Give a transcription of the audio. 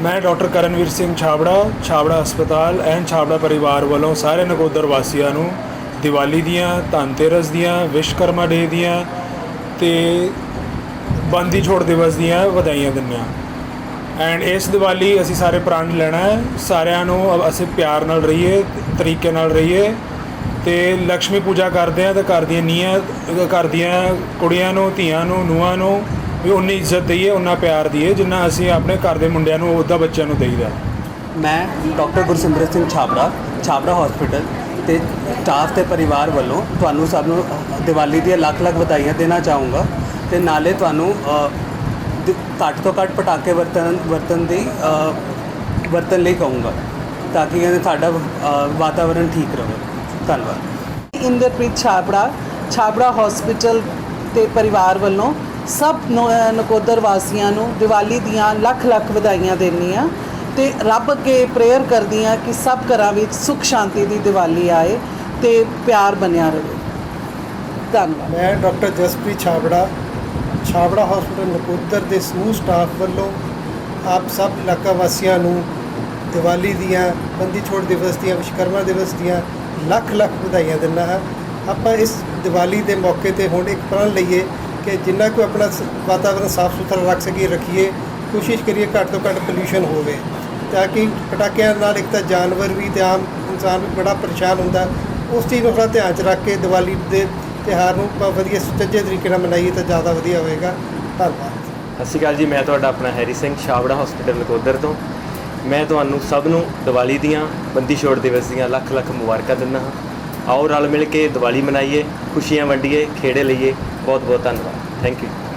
ਮੈਂ ਡਾਕਟਰ ਕਰਨਵੀਰ ਸਿੰਘ ਛਾਬੜਾ ਛਾਬੜਾ ਹਸਪਤਾਲ ਐਂਡ ਛਾਬੜਾ ਪਰਿਵਾਰ ਵੱਲੋਂ ਸਾਰੇ ਨਕੋਦਰ ਵਾਸੀਆਂ ਨੂੰ ਦੀਵਾਲੀ ਦੀਆਂ, ਧਨਤੇਰਸ ਦੀਆਂ ਵਿਸ਼ਕਰਮਾ ਡੇ ਦੀਆਂ ਤੇ ਬੰਦੀ ਛੋੜ ਦਿਵਸ ਦੀਆਂ ਵਧਾਈਆਂ ਦਿੰਦੇ ਹਾਂ। ਐਂਡ ਇਸ ਦੀਵਾਲੀ ਅਸੀਂ ਸਾਰੇ ਪ੍ਰਣ ਲੈਣਾ ਹੈ। ਸਾਰਿਆਂ ਨੂੰ ਅਸੀਂ ਪਿਆਰ ਨਾਲ ਰਹੀਏ, ਤਰੀਕੇ ਨਾਲ ਰਹੀਏ ਤੇ ਲక్ష్ਮੀ ਪੂਜਾ ਕਰਦੇ ਆ ਤੇ ਘਰ ਦੀਆਂ ਨੀਆਂ ਘਰ ਦੀਆਂ ਕੁੜੀਆਂ ਨੂੰ, ਧੀਆਂ ਨੂੰ ਨੂਆਂ ਨੂੰ ਵੀ ਉਨੀ ਇੱਜ਼ਤ ਦਈਏ ਉਨਾ ਪਿਆਰ ਦਈਏ ਜਿੰਨਾ ਅਸੀਂ ਆਪਣੇ ਘਰ ਦੇ ਮੁੰਡਿਆਂ ਨੂੰ ਉਹਦਾ ਬੱਚਿਆਂ ਨੂੰ ਦੇਈਦਾ। ਮੈਂ ਡਾਕਟਰ ਗੁਰਸਿਮਰਤ ਸਿੰਘ ਛਾਬੜਾ ਛਾਬੜਾ ਹਸਪੀਟਲ ਤੇ ਸਟਾਫ ਤੇ ਪਰਿਵਾਰ ਵੱਲੋਂ ਤੁਹਾਨੂੰ ਸਭ ਨੂੰ ਦੀਵਾਲੀ ਦੀਆਂ ਲੱਖ ਲੱਖ ਵਧਾਈਆਂ ਦੇਣਾ ਚਾਹੂੰਗਾ ਤੇ ਨਾਲੇ ਤੁਹਾਨੂੰ ਅ, ਘੱਟ ਤੋਂ ਘੱਟ ਪਟਾਕੇ ਵਰਤਨ ਵਰਤਨ ਦੀ ਅ, ਵਰਤਨ ਲਈ ਕਹੂੰਗਾ ਤਾਂ ਕਿ ਇਹਦੇ ਸਾਡਾ ਅ, ਵਾਤਾਵਰਣ ਠੀਕ ਰਹੇ। ਧੰਨਵਾਦ। ਇੰਦਰਪ੍ਰੀਤ ਛਾਬੜਾ ਛਾਬੜਾ ਹਸਪੀਟਲ ਤੇ ਪਰਿਵਾਰ ਵੱਲੋਂ ਸਭ ਨੌ- ਨਕੋਦਰ ਵਾਸੀਆਂ ਨੂੰ ਦੀਵਾਲੀ ਦੀਆਂ ਲੱਖ ਲੱਖ ਵਧਾਈਆਂ ਦੇਣੀਆਂ ਤੇ ਰੱਬ ਅੱਗੇ ਪ੍ਰੇਅਰ ਕਰਦੀ ਕਰਦੀਆਂ ਕਿ ਸਭ ਘਰਾਂ ਵਿੱਚ ਸੁੱਖ ਸ਼ਾਂਤੀ ਦੀ ਦੀਵਾਲੀ ਆਏ ਤੇ ਪਿਆਰ ਬਣਿਆ ਰਹੇ। ਧੰਨਵਾਦ। ਮੈਂ ਡਾਕਟਰ ਜਸਪ੍ਰੀਤ ਛਾਬੜਾ ਛਾਬੜਾ ਹਸਪੀਟਲ ਨਕੋਦਰ ਦੇ ਸਮੂਹ ਸਟਾਫ ਵੱਲੋਂ ਆਪ ਸਭ ਇਲਾਕਾ ਵਾਸੀਆਂ ਨੂੰ ਦੀਵਾਲੀ ਦੀਆਂ ਬੰਦੀ ਛੋੜ ਦਿਵਸ ਦੀਆਂ ਵਿਸ਼ਕਰਮਾ ਦਿਵਸ ਦੀਆਂ ਲੱਖ ਲੱਖ ਵਧਾਈਆਂ ਦਿੰਦਾ ਹਾਂ। ਆਪਾਂ ਇਸ ਦੀਵਾਲੀ ਦੇ ਮੌਕੇ ਤੇ ਹੁਣ ਇੱਕ ਪ੍ਰਣ ਲਈਏ ਕਿ ਜਿੰਨਾ ਕੋਈ ਆਪਣਾ ਸ- ਵਾਤਾਵਰਣ ਸਾਫ਼ ਸੁਥਰਾ ਰੱਖ ਸਕੀਏ, ਰੱਖੀਏ, ਕੋਸ਼ਿਸ਼ ਕਰੀਏ ਘੱਟ ਤੋਂ ਘੱਟ ਪੋਲੂਸ਼ਨ ਹੋਵੇ। ਤਾਂ ਕਿ ਪਟਾਕਿਆਂ ਨਾਲ ਇੱਕ ਤਾਂ ਜਾਨਵਰ ਵੀ ਤੇ ਆਮ ਇਨਸਾਨ ਵੀ ਬੜਾ ਪਰੇਸ਼ਾਨ ਹੁੰਦਾ। ਉਸ ਚੀਜ਼ ਨੂੰ ਥੋੜ੍ਹਾ ਧਿਆਨ 'ਚ ਰੱਖ ਕੇ ਦੀਵਾਲੀ ਦੇ ਤਿਉਹਾਰ ਨੂੰ ਆਪਾਂ ਵਧੀਆ ਸੁਚੱਜੇ ਤਰੀਕੇ ਨਾਲ ਮਨਾਈਏ ਤਾਂ ਜ਼ਿਆਦਾ ਵਧੀਆ ਹੋਏਗਾ। ਧੰਨਵਾਦ। ਸਤਿ ਸ਼੍ਰੀ ਅਕਾਲ ਜੀ, ਮੈਂ ਤੁਹਾਡਾ ਆਪਣਾ ਹੈਰੀ ਸਿੰਘ, ਛਾਬੜਾ ਹਸਪੀਟਲ ਨਕੋਦਰ ਤੋਂ। ਮੈਂ ਤੁਹਾਨੂੰ ਸਭ ਨੂੰ ਦੀਵਾਲੀ ਦੀਆਂ ਬੰਦੀ ਛੋੜ ਦਿਵਸ ਦੀਆਂ ਲੱਖ ਲੱਖ ਮੁਬਾਰਕਾਂ ਦਿੰਦਾ ਹਾਂ। ਆਓ ਰਲ ਮਿਲ ਕੇ ਦੀਵਾਲੀ ਮਨਾਈਏ, ਖੁਸ਼ੀਆਂ ਵੰਡੀਏ, ਖੇੜੇ ਲਈਏ। बहुत बहुत धन्यवाद थैंक यू